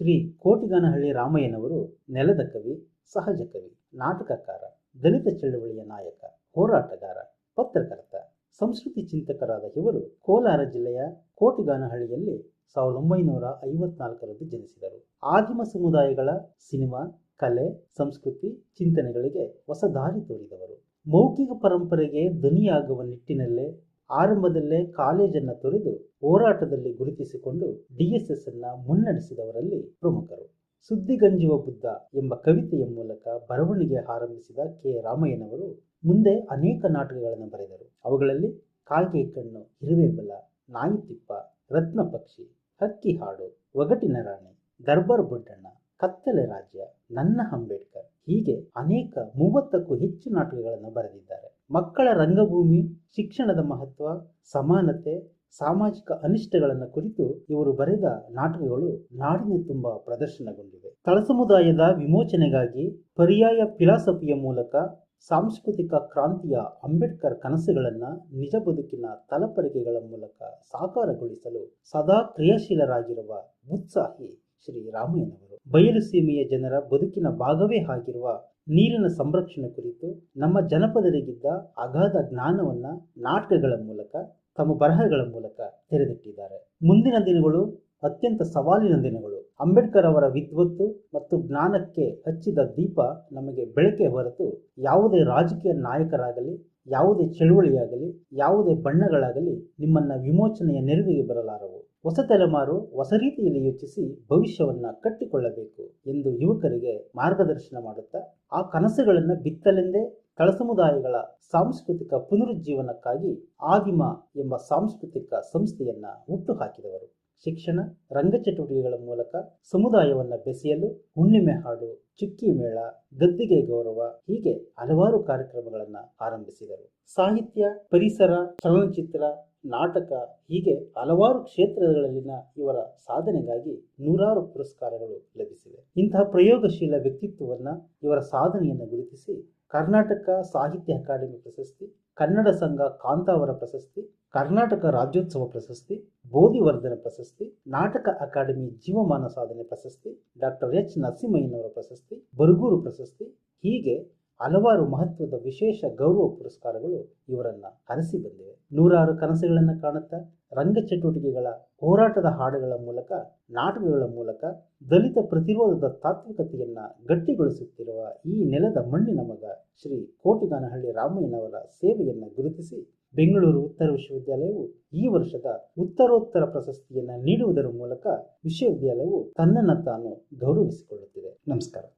ಶ್ರೀ ಕೋಟಿಗಾನಹಳ್ಳಿ ರಾಮಯ್ಯನವರು ನೆಲದ ಕವಿ, ಸಹಜ ಕವಿ, ನಾಟಕಕಾರ, ದಲಿತ ಚಳವಳಿಯ ನಾಯಕ, ಹೋರಾಟಗಾರ, ಪತ್ರಕರ್ತ, ಸಂಸ್ಕೃತಿ ಚಿಂತಕರಾದ ಇವರು ಕೋಲಾರ ಜಿಲ್ಲೆಯ ಕೋಟಿಗಾನಹಳ್ಳಿಯಲ್ಲಿ ಸಾವಿರದ ಒಂಬೈನೂರ ಐವತ್ನಾಲ್ಕರಲ್ಲಿ ಜನಿಸಿದರು. ಆದಿಮ ಸಮುದಾಯಗಳ ಸಿನಿಮಾ, ಕಲೆ, ಸಂಸ್ಕೃತಿ, ಚಿಂತನೆಗಳಿಗೆ ಹೊಸ ದಾರಿ ತೋರಿದವರು. ಮೌಖಿಕ ಪರಂಪರೆಗೆ ಧ್ವನಿಯಾಗುವ ನಿಟ್ಟಿನಲ್ಲೇ ಆರಂಭದಲ್ಲೇ ಕಾಲೇಜನ್ನು ತೊರೆದು ಹೋರಾಟದಲ್ಲಿ ಗುರುತಿಸಿಕೊಂಡು ಡಿಎಸ್ಎಸ್ ಅನ್ನ ಮುನ್ನಡೆಸಿದವರಲ್ಲಿ ಪ್ರಮುಖರು. ಸುದ್ದಿಗಂಜುವ ಬುದ್ಧ ಎಂಬ ಕವಿತೆಯ ಮೂಲಕ ಬರವಣಿಗೆ ಆರಂಭಿಸಿದ ಕೆ. ರಾಮಯ್ಯನವರು ಮುಂದೆ ಅನೇಕ ನಾಟಕಗಳನ್ನು ಬರೆದರು. ಅವುಗಳಲ್ಲಿ ಕಾಗೆ ಕಣ್ಣು ಇರುವೆ ಬಲ ನಾಯಿತಿಪ್ಪ ರತ್ನ ಪಕ್ಷಿ, ಹಕ್ಕಿ ಹಾಡು, ಒಗಟಿನ ರಾಣಿ, ದರ್ಬಾರ್ ಬುಡ್ಡಣ್ಣ, ಕತ್ತಲೆ ರಾಜ್ಯ, ನನ್ನ ಅಂಬೇಡ್ಕರ್ ಹೀಗೆ ಅನೇಕ ಮೂವತ್ತಕ್ಕೂ ಹೆಚ್ಚು ನಾಟಕಗಳನ್ನು ಬರೆದಿದ್ದಾರೆ. ಮಕ್ಕಳ ರಂಗಭೂಮಿ, ಶಿಕ್ಷಣದ ಮಹತ್ವ, ಸಮಾನತೆ, ಸಾಮಾಜಿಕ ಅನಿಷ್ಟಗಳನ್ನು ಕುರಿತು ಇವರು ಬರೆದ ನಾಟಕಗಳು ನಾಡಿನ ತುಂಬ ಪ್ರದರ್ಶನಗೊಂಡಿವೆ. ತಳ ಸಮುದಾಯದ ವಿಮೋಚನೆಗಾಗಿ ಪರ್ಯಾಯ ಫಿಲಾಸಫಿಯ ಮೂಲಕ ಸಾಂಸ್ಕೃತಿಕ ಕ್ರಾಂತಿಯ ಅಂಬೇಡ್ಕರ್ ಕನಸುಗಳನ್ನು ನಿಜ ಬದುಕಿನ ತಲಪರಿಕೆಗಳ ಮೂಲಕ ಸಾಕಾರಗೊಳಿಸಲು ಸದಾ ಕ್ರಿಯಾಶೀಲರಾಗಿರುವ ಉತ್ಸಾಹಿ ಶ್ರೀ ರಾಮಯ್ಯನವರು. ಬಯಲು ಸೀಮೆಯ ಜನರ ಬದುಕಿನ ಭಾಗವೇ ಆಗಿರುವ ನೀರಿನ ಸಂರಕ್ಷಣೆ ಕುರಿತು ನಮ್ಮ ಜನಪದರಿಗಿದ್ದ ಅಗಾಧ ಜ್ಞಾನವನ್ನ ನಾಟಕಗಳ ಮೂಲಕ, ತಮ್ಮ ಬರಹಗಳ ಮೂಲಕ ತೆರೆದಿಟ್ಟಿದ್ದಾರೆ. ಮುಂದಿನ ದಿನಗಳು ಅತ್ಯಂತ ಸವಾಲಿನ ದಿನಗಳು. ಅಂಬೇಡ್ಕರ್ ಅವರ ವಿದ್ವತ್ತು ಮತ್ತು ಜ್ಞಾನಕ್ಕೆ ಹಚ್ಚಿದ ದೀಪ ನಮಗೆ ಬೆಳಕೆ ಹೊರತು ಯಾವುದೇ ರಾಜಕೀಯ ನಾಯಕರಾಗಲಿ, ಯಾವುದೇ ಚಳುವಳಿಯಾಗಲಿ, ಯಾವುದೇ ಬಣ್ಣಗಳಾಗಲಿ ನಿಮ್ಮನ್ನ ವಿಮೋಚನೆಯ ನೆರವಿಗೆ ಬರಲಾರವು. ಹೊಸ ತಲೆಮಾರು ಹೊಸ ರೀತಿಯಲ್ಲಿ ಯೋಚಿಸಿ ಭವಿಷ್ಯವನ್ನ ಕಟ್ಟಿಕೊಳ್ಳಬೇಕು ಎಂದು ಯುವಕರಿಗೆ ಮಾರ್ಗದರ್ಶನ ಮಾಡುತ್ತಾ, ಆ ಕನಸುಗಳನ್ನು ಬಿತ್ತಲೆಂದೇ ತಳ ಸಮುದಾಯಗಳ ಸಾಂಸ್ಕೃತಿಕ ಪುನರುಜ್ಜೀವನಕ್ಕಾಗಿ ಆದಿಮ ಎಂಬ ಸಾಂಸ್ಕೃತಿಕ ಸಂಸ್ಥೆಯನ್ನ ಹುಟ್ಟುಹಾಕಿದವರು ಶಿಕ್ಷಣ ರಂಗ ಚಟುವಟಿಕೆಗಳ ಮೂಲಕ ಸಮುದಾಯವನ್ನ ಬೆಸೆಯಲು ಹುಣ್ಣಿಮೆ ಹಾಡು, ಚುಕ್ಕಿ ಮೇಳ, ಗದ್ದಿಗೆ ಗೌರವ ಹೀಗೆ ಹಲವಾರು ಕಾರ್ಯಕ್ರಮಗಳನ್ನು ಆರಂಭಿಸಿದರು. ಸಾಹಿತ್ಯ, ಪರಿಸರ, ಚಲನಚಿತ್ರ, ನಾಟಕ ಹೀಗೆ ಹಲವಾರು ಕ್ಷೇತ್ರಗಳಲ್ಲಿನ ಇವರ ಸಾಧನೆಗಾಗಿ ನೂರಾರು ಪುರಸ್ಕಾರಗಳು ಲಭಿಸಿವೆ. ಇಂತಹ ಪ್ರಯೋಗಶೀಲ ವ್ಯಕ್ತಿತ್ವವನ್ನ ಇವರ ಸಾಧನೆಯನ್ನು ಗುರುತಿಸಿ ಕರ್ನಾಟಕ ಸಾಹಿತ್ಯ ಅಕಾಡೆಮಿ ಪ್ರಶಸ್ತಿ, ಕನ್ನಡ ಸಂಘ ಕಾಂತಾವರ ಪ್ರಶಸ್ತಿ, ಕರ್ನಾಟಕ ರಾಜ್ಯೋತ್ಸವ ಪ್ರಶಸ್ತಿ ಬೋಧಿವರ್ಧನ ಪ್ರಶಸ್ತಿ, ನಾಟಕ ಅಕಾಡೆಮಿ ಜೀವಮಾನ ಸಾಧನೆ ಪ್ರಶಸ್ತಿ, ಡಾಕ್ಟರ್ ಎಚ್ ನರಸಿಂಹಯ್ಯನವರ ಪ್ರಶಸ್ತಿ, ಬರಗೂರು ಪ್ರಶಸ್ತಿ, ಹೀಗೆ ಹಲವಾರು ಮಹತ್ವದ ವಿಶೇಷ ಗೌರವ ಪುರಸ್ಕಾರಗಳು ಇವರನ್ನ ಹರಿಸಿ ಬಂದಿವೆ. ನೂರಾರು ಕನಸುಗಳನ್ನು ಕಾಣುತ್ತಾ, ರಂಗ ಚಟುವಟಿಕೆಗಳ ಹೋರಾಟದ ಹಾಡುಗಳ ಮೂಲಕ, ನಾಟಕಗಳ ಮೂಲಕ, ದಲಿತ ಪ್ರತಿರೋಧದ ತಾತ್ವಿಕತೆಯನ್ನ ಗಟ್ಟಿಗೊಳಿಸುತ್ತಿರುವ ಈ ನೆಲದ ಮಣ್ಣಿನ ಮಗ ಶ್ರೀ ಕೋಟಿಗಾನಹಳ್ಳಿ ರಾಮಯ್ಯನವರ ಸೇವೆಯನ್ನು ಗುರುತಿಸಿ ಬೆಂಗಳೂರು ಉತ್ತರ ವಿಶ್ವವಿದ್ಯಾಲಯವು ಈ ವರ್ಷದ ಉತ್ತರೋತ್ತರ ಪ್ರಶಸ್ತಿಯನ್ನು ನೀಡುವುದರ ಮೂಲಕ ವಿಶ್ವವಿದ್ಯಾಲಯವು ತನ್ನನ್ನು ತಾನು ಗೌರವಿಸಿಕೊಳ್ಳುತ್ತಿದೆ. ನಮಸ್ಕಾರ.